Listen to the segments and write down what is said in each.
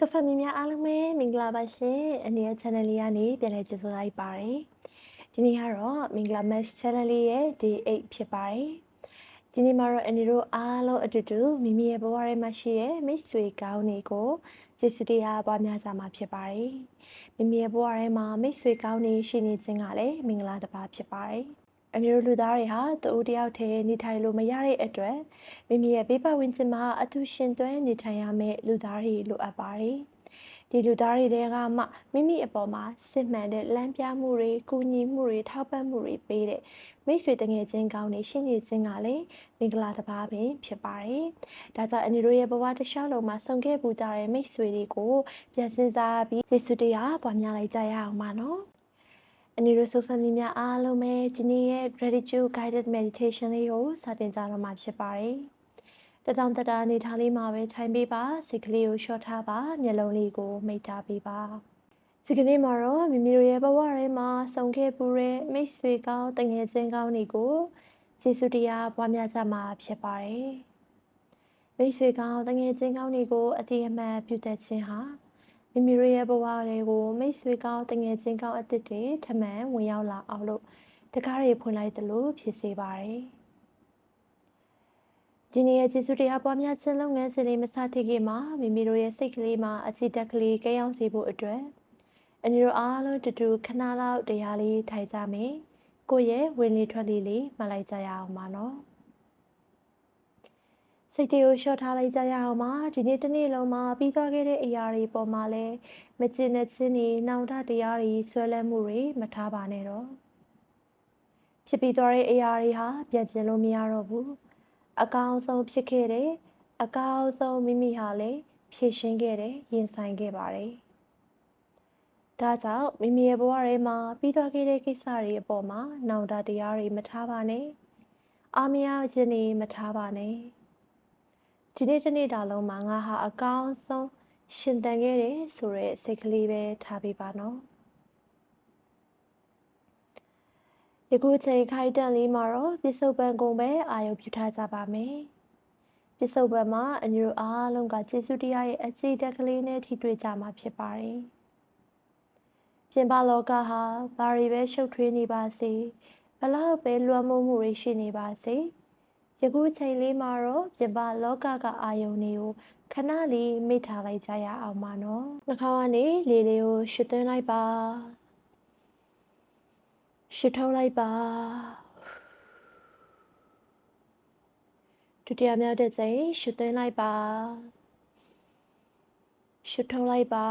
ဆိုဖတ်မင်းများအားလုံးပဲမင်္ဂလာပါရှင်အနေနဲ့ channel လေးကနေပြန်လည်ကြိုဆိုလိုက်ပါတယ်ဒီနေ့ကတော့မင်္ဂလာ match channel လေးရဲ့ day 8ဖြစ်ပါတယ်ဒီနေ့မှာတော့အနေတို့အားလုံးအတူတူမိမိရဲ့ဘဝထဲမှာရှိတဲ့မိတ်ဆွေကောင်းတွေကိုကျေးဇူးတရားပွားများကြမှာဖြစ်ပါတယ်မိမိရဲ့ဘဝထဲမှာမိတ်ဆွေကောင်းတွေရှိနေခြင်းကလည်းမင်္ဂလာတစ်ပါးဖြစ်ပါတယ် အမျိုးလူသားတွေဟာတူတယောက်တည်းနေထိုင်လို့မရတဲ့အတွက်မိမိရဲ့ဘေးပတ်ဝန်းကျင်မှာအထူးရှင်သွဲနေထိုင်ရမယ့်လူသားတွေလိုအပ်ပါတယ်။ဒီလူသားတွေတဲကမှမိမိအပေါ်မှာစစ်မှန်တဲ့လမ်းပြမှုတွေ၊ကူညီမှုတွေထောက်ပံ့မှုတွေပေးတဲ့မိတ်ဆွေတငယ်ချင်းကောင်းတွေရှိနေခြင်းကလည်းမင်္ဂလာတစ်ပါးပင်ဖြစ်ပါတယ်။ဒါကြောင့်အန်ဒီတို့ရဲ့ဘဝတစ်လျှောက်လုံးမှာဆုံခဲ့ပူကြတဲ့မိတ်ဆွေတွေကိုပြန်စင်စားပြီးကျေးဇူးတရားပွားများလိုက်ကြရအောင်ပါနော်။ အနီရိုဆိုဖမ်မီများအားလုံးပဲဒီနေ့ရဲ့ gratitude guided meditation လေးကိုစတင်ကြတော့မှာဖြစ်ပါတယ်။တတောင်တတာအနေထားလေးမှာပဲထိုင်ပေးပါစိတ်ကလေးကိုလျှော့ထားပါမျက်လုံးလေးကိုမိတ်ထားပေးပါ။ဒီကနေ့မှာတော့မိမိတို့ရဲ့ဘဝထဲမှာဆုံခဲ့ပူတဲ့မိတ်ဆွေကောင်းတငယ်ချင်းကောင်းတွေကိုကျေးဇူးတရားပွားများကြမှာဖြစ်ပါတယ်။မိတ်ဆွေကောင်းတငယ်ချင်းကောင်းတွေကိုအတိအမှန်ပြုတတ်ခြင်းဟာ မိမိတို့ရဲ့ဘဝတွေကိုမိတ်ဆွေကောင်းတငယ်ချင်းကောင်းအသစ်တွေထမှန်ဝင်ရောက်လာအောင်လို့တကားတွေဖွင့်လိုက်သလိုဖြစ်စေပါတယ်ဒီနေ့ရဲ့ကျေးဇူးတရားပွားများခြင်းလုပ်ငန်းစဉ်တွေမစတင်ခင်မှာမိမိတို့ရဲ့စိတ်ကလေးမှာအကြည်တက်ကလေးကဲရောက်စေဖို့အတွက်အနည်းတို့အားလုံးတူတူခဏလောက်တရားလေးထိုင်ကြမယ်ကိုယ့်ရဲ့ဝင်လေထွက်လေလေးမှတ်လိုက်ကြရအောင်ပါနော် စိတ်တွေကိုလျှော့ထားလိုက်ကြရအောင်ပါဒီနေ့တစ်နေ့လုံးမှာပြီးသွားခဲ့တဲ့အရာတွေပေါ်မှာလည်းမကျင်တဲ့ခြင်းတွေနှောင့်တတရားတွေဆွဲလန်းမှုတွေမထားပါနဲ့တော့ဖြစ်ပြီးသွားတဲ့အရာတွေဟာပြန်ပြင်လို့မရတော့ဘူးအကောင်းဆုံးဖြစ်ခဲ့တယ်အကောင်းဆုံးမိမိဟာလည်းဖြည့်ရှင်းခဲ့တယ်ရင်ဆိုင်ခဲ့ပါတယ်ဒါကြောင့်မိမိရဲ့ဘဝထဲမှာပြီးသွားခဲ့တဲ့ကိစ္စတွေအပေါ်မှာနောင်တတရားတွေမထားပါနဲ့အာမရခြင်းတွေမထားပါနဲ့ ဒီနေ့တစ်နေ့တာလုံးမှာငါဟာအကောင်းဆုံးရှင်တန်ခဲ့တယ်ဆိုတဲ့စိတ်ကလေးပဲထားပေးပါနော်ယခုချိန်ခိုက်တန်လေးမှာတော့ပြစ္ဆုတ်ပံကုံပဲအာယုပြုထားကြပါမယ်ပြစ္ဆုတ်ပံမှာအညိုအားလုံးကကျေစုတရားရဲ့အကြည့်တက်ကလေးနဲ့ထိတွေ့ကြမှာဖြစ်ပါတယ်ပြင်ပလောကဟာဘာတွေပဲရှုပ်ထွေးနေပါစေဘလောက်ပဲလွှမ်းမိုးမှုတွေရှိနေပါစေ ယခုချိန်လေးမှာတော့ပြပလောကကအာယုန်တွေကိုခဏလေးမိထားလိုက်ကြရအောင်ပါနော်နှာခေါင်းကနေလေလေးကိုရှစ်သွင်းလိုက်ပါရှစ်ထုတ်လိုက်ပါဒုတိယမြောက်တဲ့ချိန်ရှစ်သွင်းလိုက်ပါရှစ်ထုတ်လိုက်ပါ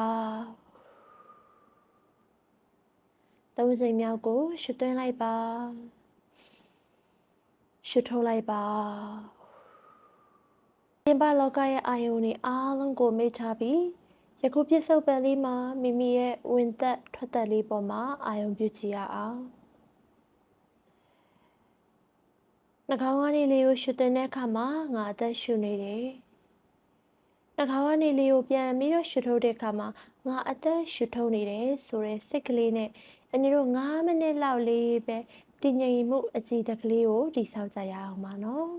သုံးချိန်မြောက်ကိုရှစ်သွင်းလိုက်ပါ ရှုထုတ်လိုက်ပါပြင်ပလောကရဲ့အာယုန်တွေအားလုံးကိုမိထားပြီးယခုပြစ္ဆုတ်ပံလေးမှာမိမိရဲ့ဝင်သက်ထွက်သက်လေးပေါ်မှာအာယုန်ပြုချရအောင်နှာခေါင်းကနေလေးကိုရှုတဲ့အခါမှာငါအသက်ရှုနေတယ်နှာခေါင်းကနေလေးကိုပြန်ပြီးတော့ရှုထုတ်တဲ့အခါမှာငါအသက်ရှုထုတ်နေတယ်ဆိုတဲ့စိတ်ကလေးနဲ့အနည်းတော့9မိနစ်လောက်လေးပဲ တည်ငြိမ်မှုအကြည်တကလေးကိုတည်ဆောက်ကြရအောင်ပါနော်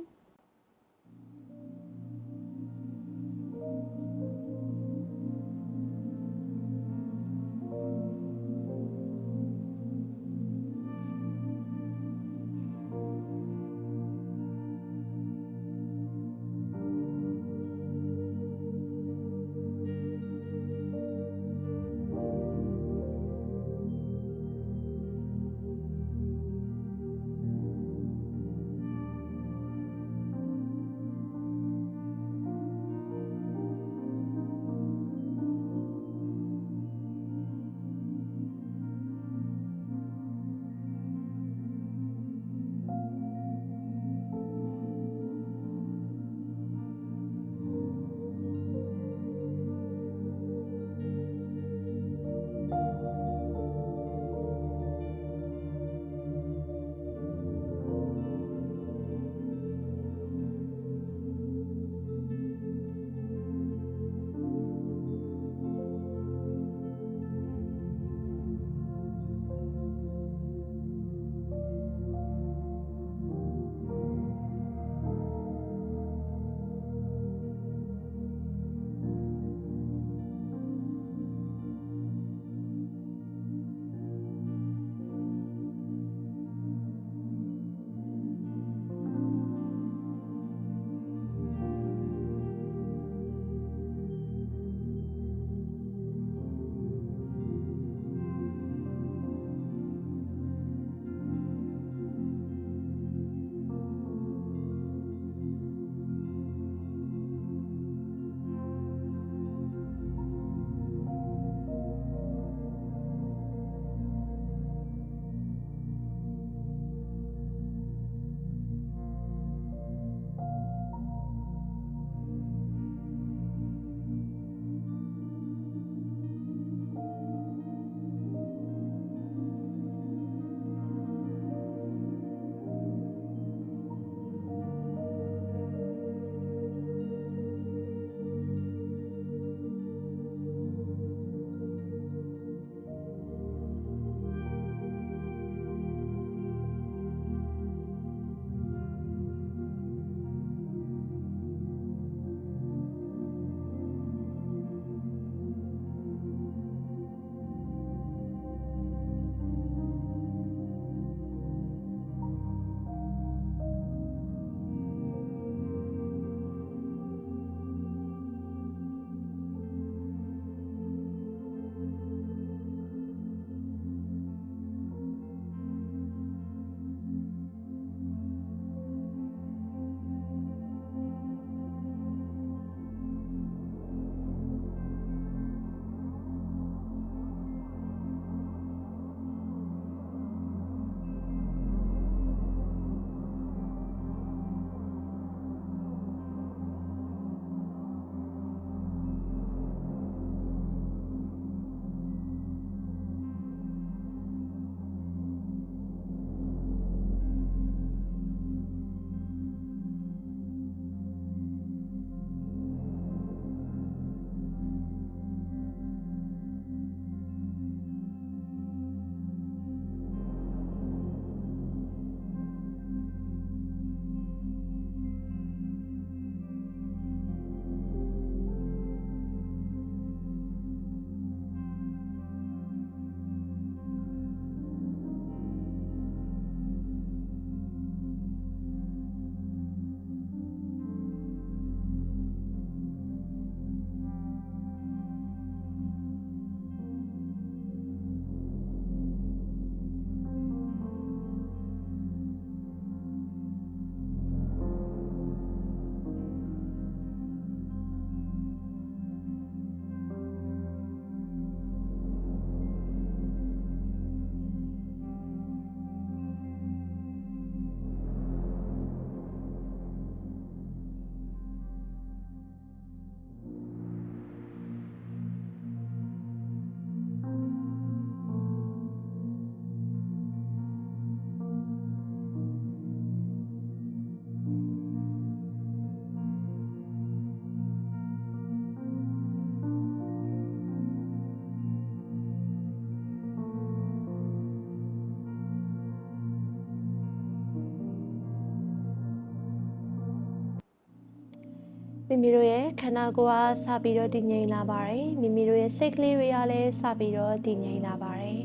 ခန္ဓာကိုယ်အားစပြီးတော့တည်ငြိမ်လာပါတယ်မိမိတို့ရဲ့စိတ်ကလေးတွေကလည်းစပြီးတော့တည်ငြိမ်လာပါတယ်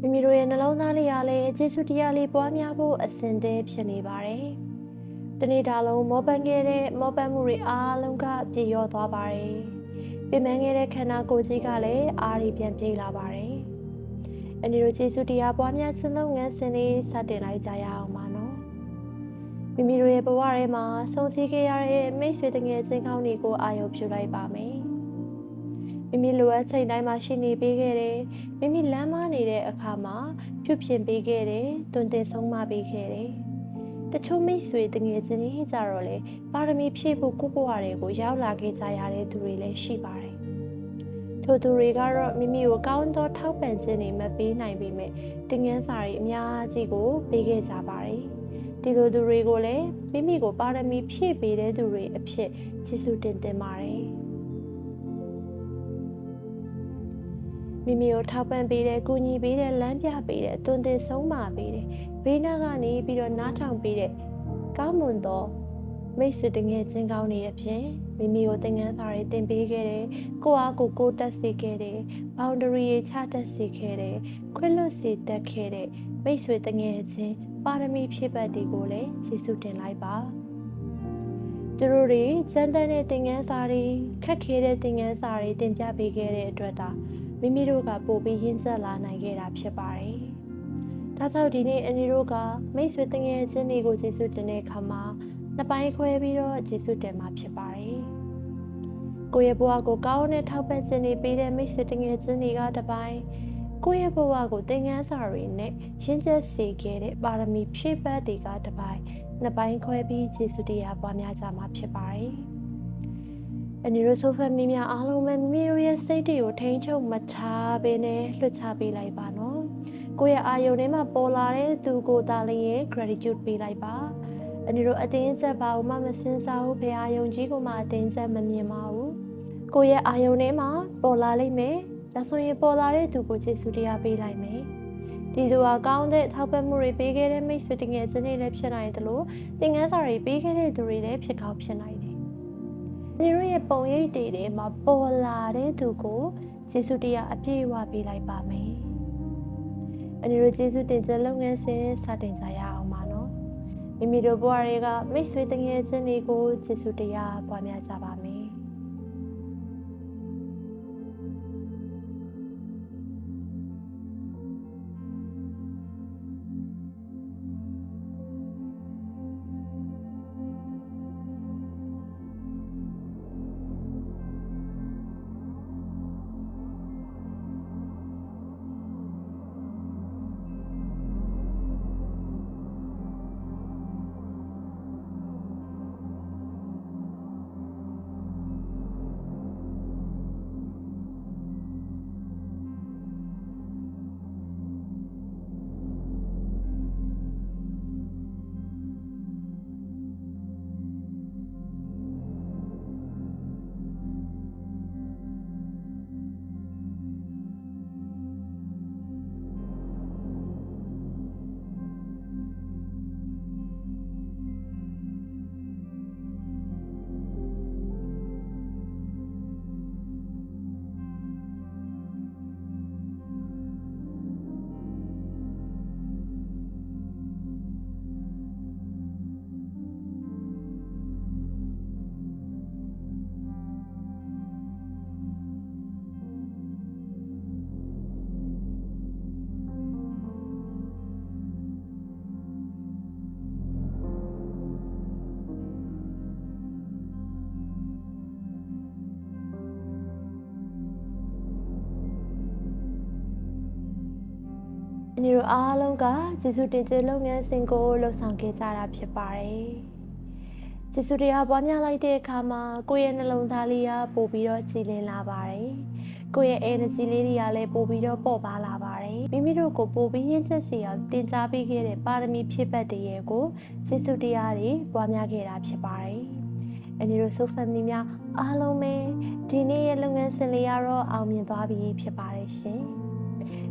မိမိတို့ရဲ့နှလုံးသားလေးကလည်းကျေးဇူးတရားလေးပွားများဖို့အစဉ်သဲဖြစ်နေပါတယ်တနေ့တာလုံးမောပန်းခဲ့တဲ့မောပန်းမှုတွေအားလုံးကပြည့်ရောသွားပါတယ်ပြင်ပန်းခဲ့တဲ့ခန္ဓာကိုယ်ကြီးကလည်းအားရပြန်ပြေးလာပါတယ်အနီတို့ကျေးဇူးတရားပွားများခြင်းလုပ်ငန်းစဉ်လေးစတင်လိုက်ကြရအောင်ပါနော် မိမိတို့ရဲ့ဘဝထဲမှာဆုံးစည်းခဲ့ရတဲ့မိတ်ဆွေတငယ်ချင်းကောင်းတွေကိုအာရုံပြုလိုက်ပါမယ်မိမိလိုအပ်ချိန်တိုင်းမှာရှိနေပေးခဲ့တယ်မိမိလမ်းမနေတဲ့အခါမှာပြုပြင်ပေးခဲ့တယ်တွင်တင်ဆုံးမပေးခဲ့တယ်တချို့မိတ်ဆွေတငယ်ချင်းတွေကြတော့လေပါရမီဖြည့်ဖို့ကိုယ့်ဘဝတွေကိုရောက်လာခဲ့ကြရတဲ့သူတွေလည်းရှိပါတယ်ထိုသူတွေကတော့မိမိကိုကောင်းသောထောက်ပံ့ခြင်းတွေမပေးနိုင်ပေမဲ့တင်ငန်းစာတွေအများကြီးကိုပေးခဲ့ကြပါတယ်။ ဒီလိုသူတွေကိုလည်းမိမိကိုပါရမီဖြည့်ပေးတဲ့သူတွေအဖြစ်ကျေးဇူးတင်တင်ပါတယ်။မိမိကိုထောက်ပံ့ပေးတဲ့၊ကူညီပေးတဲ့၊လမ်းပြပေးတဲ့၊တွင်တင်ဆုံးမပေးတဲ့ဘေးနားကနေပြီးတော့နားထောင်ပေးတဲ့ကောင်းမွန်သောမိတ်ဆွေတငယ်ချင်းကောင်းတွေအပြင်မိမိကိုသင်ခန်းစာတွေသင်ပေးခဲ့တယ်ကိုအားကိုကိုတက်စီခဲ့တယ် boundary တွေချတက်စီခဲ့တယ်ခွင့်လွတ်စီတက်ခဲ့တဲ့မိတ်ဆွေတငယ်ချင်း ပါရမီဖြည့်ပတ်တွေကိုလည်းကျေးဇူးတင်လိုက်ပါသူတို့တွေစံတန်းတဲ့သင်ခန်းစာတွေခက်ခဲတဲ့သင်ခန်းစာတွေသင်ပြပေးခဲ့တဲ့အတွက်ဒါမိမိတို့ကပို့ပြီးရင်းချက်လာနိုင်ခဲ့တာဖြစ်ပါတယ်။ဒါကြောင့်ဒီနေ့အန်ဒီတို့ကမိတ်ဆွေတငယ်ချင်းတွေကိုကျေးဇူးတင်တဲ့အခါမှာနှစ်ပိုင်းခွဲပြီးတော့ကျေးဇူးတင်မှာဖြစ်ပါတယ်။ကိုယ့်ရဲ့ဘဝကိုကောင်းတဲ့ထောက်ပံ့ခြင်းတွေပေးတဲ့မိတ်ဆွေတငယ်ချင်းတွေကတစ်ပိုင်း ကိုယ့်ရဲ့ဘဝကိုသင်ခန်းစာတွေနဲ့ရင်းချက်စေခဲ့တဲ့ပါရမီဖြည့်ပတ်တွေကတစ်ပိုင်းနှစ်ပိုင်းခွဲပြီးကျေးဇူးတရားပွားများကြမှာဖြစ်ပါတယ်။အနီရိုဆိုဖမ်မီများအားလုံးပဲမိမိတို့ရဲ့စိတ်တွေကိုထိန်းချုပ်မထားဘဲနဲ့လွှတ်ချပေးလိုက်ပါနော်။ကိုယ့်ရဲ့အာယုန်ထဲမှာပေါ်လာတဲ့သူကိုယ်သားလေးရဲ့ gratitude ပေးလိုက်ပါ။အနီတို့အတင်းဆက်ပါဘူးမမစင်စားဘူးဖေအာယုံကြီးကမှအတင်းဆက်မမြင်ပါဘူးကိုရဲ့အာယုံထဲမှာပေါ်လာလိမ့်မယ် ဒါဆိုရင်ပေါ်လာတဲ့သူကိုကျေးဇူးတရားပေးလိုက်မယ်ဒီသူကကောင်းတဲ့ထောက်ပံ့မှုတွေပေးခဲ့တဲ့မိတ်ဆွေတငယ်ချင်းတွေလည်းဖြစ်နိုင်တယ်လို့သင်ခန်းစာတွေပေးခဲ့တဲ့သူတွေလည်းဖြစ်ကောင်းဖြစ်နိုင်တယ်။ဒီတို့ရဲ့ပုံရိပ်တွေထဲမှာပေါ်လာတဲ့သူကိုကျေးဇူးတရားအပြည့်အဝပေးလိုက်ပါမယ်။အနေတို့ကျေးဇူးတင်ခြင်းလုပ်ငန်းစဉ်စတင်ကြရအောင်ပါနော်။မိမိတို့ဘဝတွေကမိတ်ဆွေတငယ်ချင်းတွေကိုကျေးဇူးတရားပွားများကြပါမယ်။ နီတို့အားလုံးကကျေးဇူးတင်ခြင်းလုပ်ငန်းစဉ်ကိုလှုပ်ဆောင်ခဲ့ကြတာဖြစ်ပါတယ်။ကျေးဇူးတရားပွားများလိုက်တဲ့အခါမှာကိုယ့်ရဲ့နှလုံးသားလေးကပို့ပြီးတော့ကြည်လင်လာပါတယ်။ကိုယ့်ရဲ့ energy လေးတွေကလည်းပို့ပြီးတော့ပေါ့ပါလာပါတယ်။မိမိတို့ကိုပို့ပြီးရင်းချက်စီအောင်တင် जा ပေးခဲ့တဲ့ပါရမီဖြစ်ပတ်တည်းရဲ့ကိုကျေးဇူးတရားတွေပွားများခဲ့တာဖြစ်ပါတယ်။အနီတို့ so family များအားလုံးပဲဒီနေ့ရဲ့လုပ်ငန်းစဉ်လေးကတော့အောင်မြင်သွားပြီဖြစ်ပါတယ်ရှင်။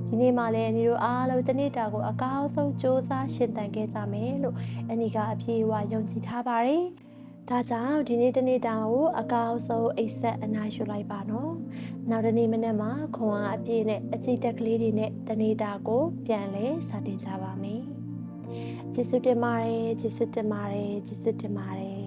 ဒီနေ့မှလည်းအနီတို့အားလုံးတနေ့တာကိုအကောင်းဆုံးစ조사ရှင်တန်ခဲ့ကြမယ်လို့အနီကအပြေအဝယုံကြည်ထားပါတယ်ဒါကြောင့်ဒီနေ့တနေ့တာကိုအကောင်းဆုံးအိတ်ဆက်အနားယူလိုက်ပါနော်နောက်တစ်နေ့မနေ့မှာခွန်အားအပြည့်နဲ့အကြည့်တက်ကလေးတွေနဲ့တနေ့တာကို ပြန်လဲစတင်ကြပါမယ်ကျေးဇူးတင်ပါတယ်ကျေးဇူးတင်ပါတယ်ကျေးဇူးတင်ပါတယ်